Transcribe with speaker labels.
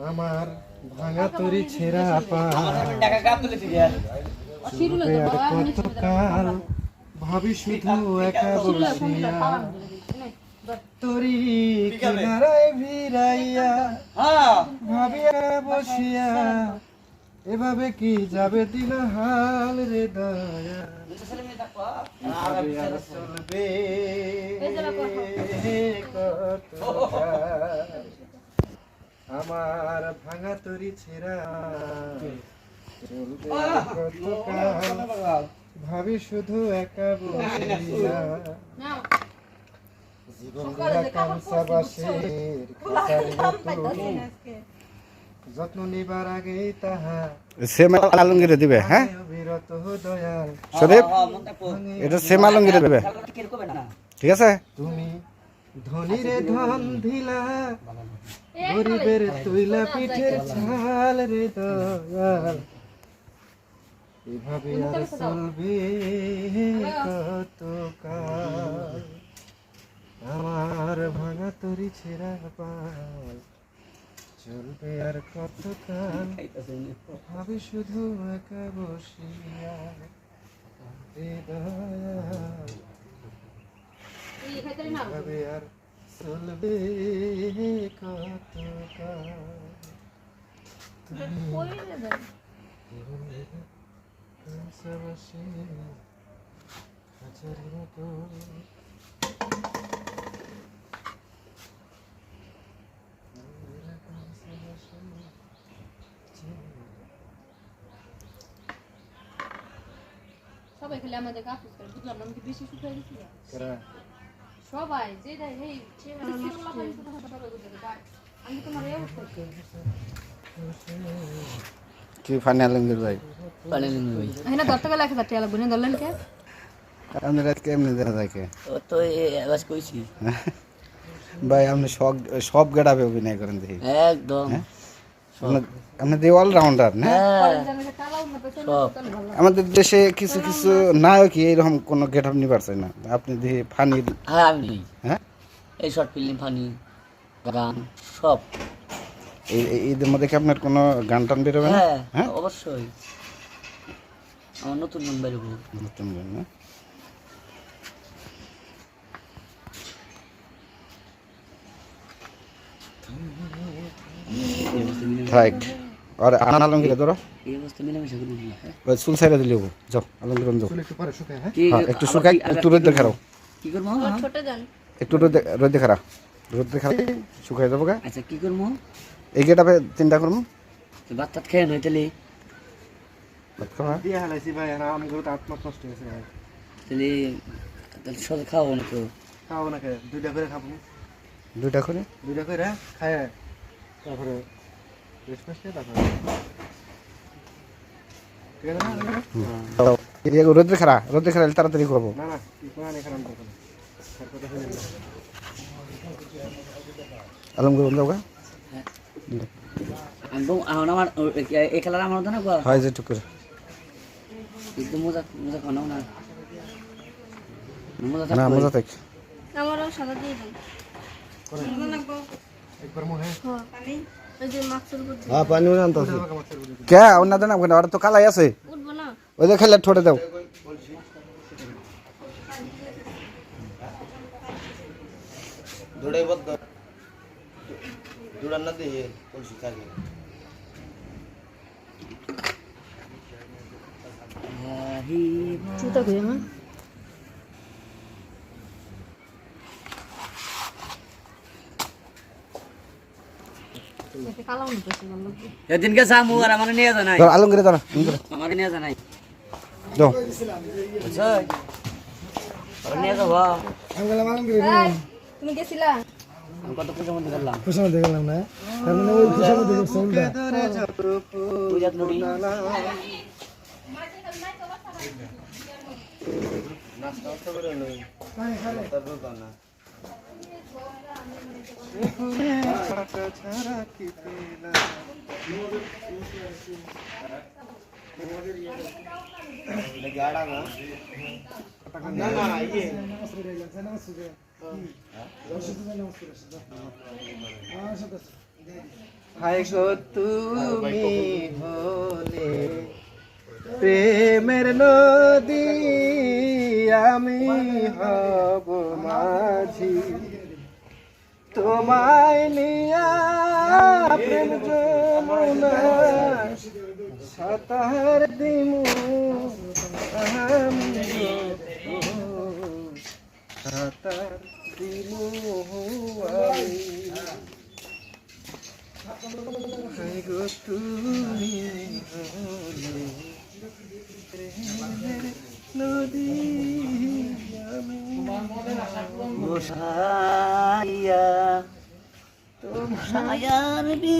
Speaker 1: আমার ভাঙা তরি ছেঁড়া পা কতকাল ভাবি শুধু একা বসিয়া তরি কিনারায় ভিড়াইয়া ভাবিয়া বসিয়া এভাবে কি যাবে দিন হাল রে দয়া চলবে কতকাল আমার ভাঙা তরি ছেঁড়া ভাবি শুধু একা যত্ন নিবার আগেই তাহা
Speaker 2: সেম আলমগিরে দিবে হ্যাঁ
Speaker 1: বিরত দয়াল
Speaker 2: শরীফ এটা সেম আলমগিরে দেবে ঠিক আছে
Speaker 1: তুমি ধনীরে ধন দিলা গরিবের তুইলা পিঠের ছাল রে দয়াল। এভাবে আর চলবে কত কাল। আমার ভাঙা তরি ছেঁড়া পাল। চলবে আর কত কাল। ভাবি শুধু একা বসিয়া রে দয়াল। ভাবে আর চলবে কত কাল কাছাবাসি হাজার মতো
Speaker 3: সবাই খালি আমাদের কাপুস করে বুঝলাম না আমি কি বেশি শুকাই দিছি
Speaker 1: কারা
Speaker 3: সবাই যে আমি তোমার
Speaker 2: কি আলমগির ভাই?
Speaker 4: পানিলেন ভাই।
Speaker 3: এখানে ধরতে গেলে এক হাজার টাকা লাগবে না ধরলেন কে?
Speaker 2: আপনি রাত কেমনি দেখা থাকে?
Speaker 4: ও তো আওয়াজ কইছি।
Speaker 2: ভাই আপনি সব সব গেটাপে অভিনয় করেন দেখি।
Speaker 4: একদম।
Speaker 2: আপনি- দিয়ে অলরাউন্ডার না?
Speaker 4: হ্যাঁ। সব।
Speaker 2: আমাদের দেশে কিছু কিছু নায়কই এইরকম কোনো গেট আপ নিবার না। আপনি দিয়ে ফানি
Speaker 4: হ্যাঁ আমি
Speaker 2: হ্যাঁ?
Speaker 4: এই শর্ট ফিল্ম ফানি গান সব।
Speaker 2: এদের মধ্যে কি আপনার কোনো গান টান বেরোবে না?
Speaker 4: হ্যাঁ
Speaker 2: হ্যাঁ?
Speaker 4: অবশ্যই। আমার নতুন গান বেরোবো।
Speaker 2: নতুন গান না? থাক আর আনান আলমগিরে ধরো।
Speaker 4: হ্যাঁ।
Speaker 2: ওই চুল সাইডে দিলে হব যাও আলমগির যাও
Speaker 1: একটু পরে শুকায় হ্যাঁ?
Speaker 2: হ্যাঁ শুকাই একটু রোদে খারাও
Speaker 4: কি করব?
Speaker 3: ছোট যান
Speaker 2: একটু রোদে রোদে খারা রোদে খারা শুকাই যাব গা।
Speaker 4: আচ্ছা কি করব?
Speaker 2: এই গেটাপে তিনটা করব।
Speaker 4: ভাত টাত খেয়ে নয় তাহলে।
Speaker 1: দিয়ে হালাইছি ভাই আমি তো আত্মা কষ্ট হয়েছে ভাই।
Speaker 4: তাহলে তাহলে সব খাওয়াবো না তো
Speaker 1: খাব না খেয়ে দুইটা করে খাব।
Speaker 2: দুইটা করে?
Speaker 1: দুইটা করে খায়। তারপরে রেস্ট ফেস্ট খেয়ে তারপরে ঠিক আছে না?
Speaker 2: দাও। এই রোদে খারা রোদে খারা তাড়াতাড়ি করব।
Speaker 1: না না কি কোনো নেই খারাপ করব না। তার কথা শুনে নিলাম।
Speaker 2: আলমগির যাও গা
Speaker 4: আমি তো এখন আমার এই খেলার আমার না
Speaker 2: হয় যে টুক করে।
Speaker 4: একদম মজা মজা খাও না
Speaker 2: না মজা থাক।
Speaker 3: আমারও সাদা দিয়ে দিন।
Speaker 1: একবার মনে হয়।
Speaker 3: ওই যে মাছের উপর
Speaker 2: হ্যাঁ পানি আনতেছি।
Speaker 1: আমাকে মাছের বলে দিন।
Speaker 2: কে অন্য দেন আপনার ওরা তো কালাই আছে।
Speaker 3: উঠবো না।
Speaker 2: ওই যে খেলে ঠোঁটে দাও।
Speaker 5: দৌড়াই বদ্ধ দৌড়ান না দিয়ে
Speaker 4: এদিনকে সামু আর আমার নিয়ে জানাই
Speaker 2: ধর আলমগিরে ধর আলমগিরে।
Speaker 4: আমার নিয়ে জানাই
Speaker 2: দাও
Speaker 4: বুঝছ আর নিয়ে যাব
Speaker 3: তুমি গেছিলা
Speaker 4: আমি কত পয়সা মধ্যে করলাম
Speaker 1: দেখলাম না হায় গো তুমি হলে প্রেমের নদী আমি হব মাঝি। তোমায় নিয়া প্রেম যমুনা সাতার দিমু। আমি সাতার দিমু আমি। গো তুমি হলে।
Speaker 4: বসাইয়া
Speaker 1: তোমার